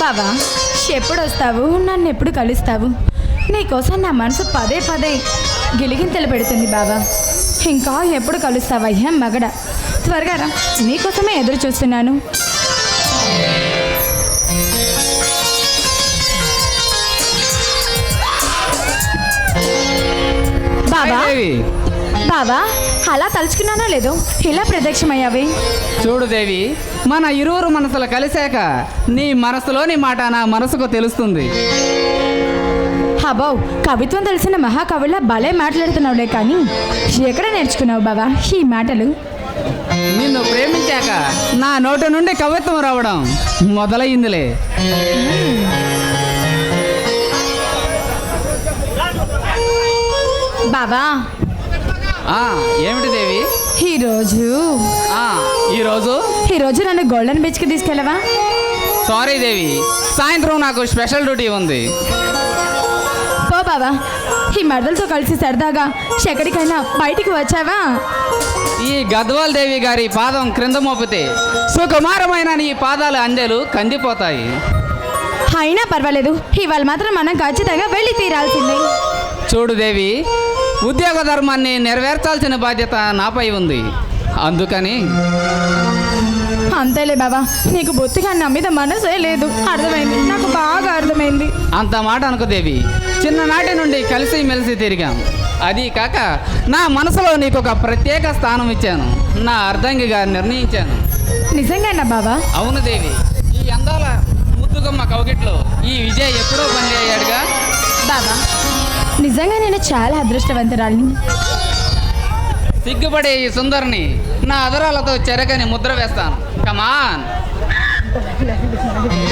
బావా ఎప్పుడు వస్తావు నన్ను ఎప్పుడు కలుస్తావు? నీకోసం నా మనసు పదే పదే గిలిగింతలు పెడుతుంది బావా. ఇంకా ఎప్పుడు కలుస్తావయ్యా మగడ? త్వరగా రా నీకోసమే ఎదురు చూస్తున్నాను. బాబా బావా అలా తలుచుకున్నానో లేదో? ఇలా ప్రత్యక్షమయ్యావి? చూడు దేవి మన ఇరువురు మనసులు కలిశాక నీ మనసులోని మాట నా మనసుకు తెలుస్తుంది. హబో కవిత్వం తెలిసిన మహాకవుల భలే మాట్లాడుతున్నావులే కానీ ఎక్కడ నేర్చుకున్నావు బావా ఈ మాటలు? నిన్ను ప్రేమించాక నా నోటి నుండి కవిత్వం రావడం మొదలయ్యిందిలే బావా ఆ, ఏమిటి దేవి? ఈరోజు ఆ, ఈరోజు? ఈరోజు నన్ను గోల్డెన్ బీచ్కి తీసుకెళ్ళవా? సారీ దేవి సాయంత్రం నాకు స్పెషల్ డ్యూటీ ఉంది. పో బావా ఈ మరదలతో కలిసి సరదాగా ఎక్కడికైనా బయటికి వచ్చావా? ఈ గద్వాల్ దేవి గారి పాదం క్రింద మోపితే సుకుమారమైన నీ పాదాల అంజలు కందిపోతాయి. అయినా పర్వాలేదు ఇవాళ మాత్రం మనం ఖచ్చితంగా వెళ్ళి తీరాల్సిందే. చూడు దేవి ఉద్యోగ ధర్మాన్ని నెరవేర్చాల్సిన బాధ్యత నాపై ఉంది. అందుకని అంతేలే బావా నీకు బొత్తిగా నా మీద మనసే లేదు. అర్థమైంది. నాకు బాగా అర్థమైంది. అంత మాట అనుకో దేవి చిన్ననాటి నుండి కలిసి మెలిసి తిరిగాం. అది కాక నా మనసులో నీకు ఒక ప్రత్యేక స్థానం ఇచ్చాను. నా అర్ధంగిగా నిర్ణయించాను. నిజంగానా బావా? అవును దేవి ఈ అందాల ముద్దుగమ్మ కౌగిట్లో ఈ విజయ్ ఎప్పుడో అయ్యాడుగా బాబా నిజంగా నేను చాలా అదృష్టవంతురాలిని. సిగ్గుపడే ఈ సుందరిని నా అదరాలతో చెరగని ముద్ర వేస్తాను. కమాన్